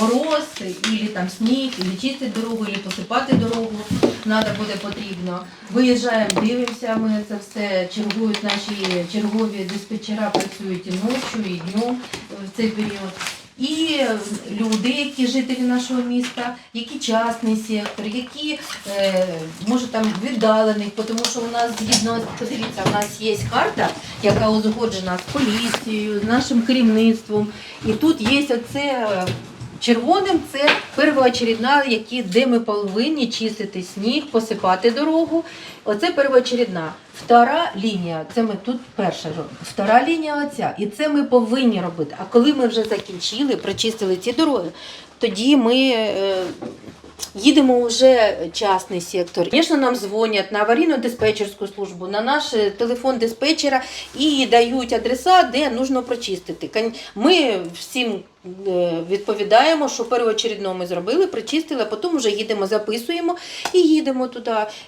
мороз, или там сніг, или чистити дорогу, или посипати дорогу, треба буде потрібно. Виїжджаємо, дивимося, ми це все чергують наші чергові диспетчера, працюють і ночі, і днем в цей період. І люди, які жителі нашого міста, які частний сектор, які е, може там віддалений, тому що у нас згідно подивіться, у нас є карта, яка узгоджена з поліцією, з нашим керівництвом. І тут є оце е, червоним, це первоочередна, які, де ми повинні чистити сніг, посипати дорогу. Оце первоочередна. Втора лінія, це ми тут перша. Втора лінія оця. І це ми повинні робити. А коли ми вже закінчили, прочистили ці дороги, тоді ми е, їдемо вже частний сектор. Звісно, нам дзвонять на аварійну диспетчерську службу, на наш телефон диспетчера і дають адреса, де потрібно прочистити. Ми всім е, відповідаємо, що первоочередно ми зробили, прочистили, а потім вже їдемо, записуємо і їдемо туди.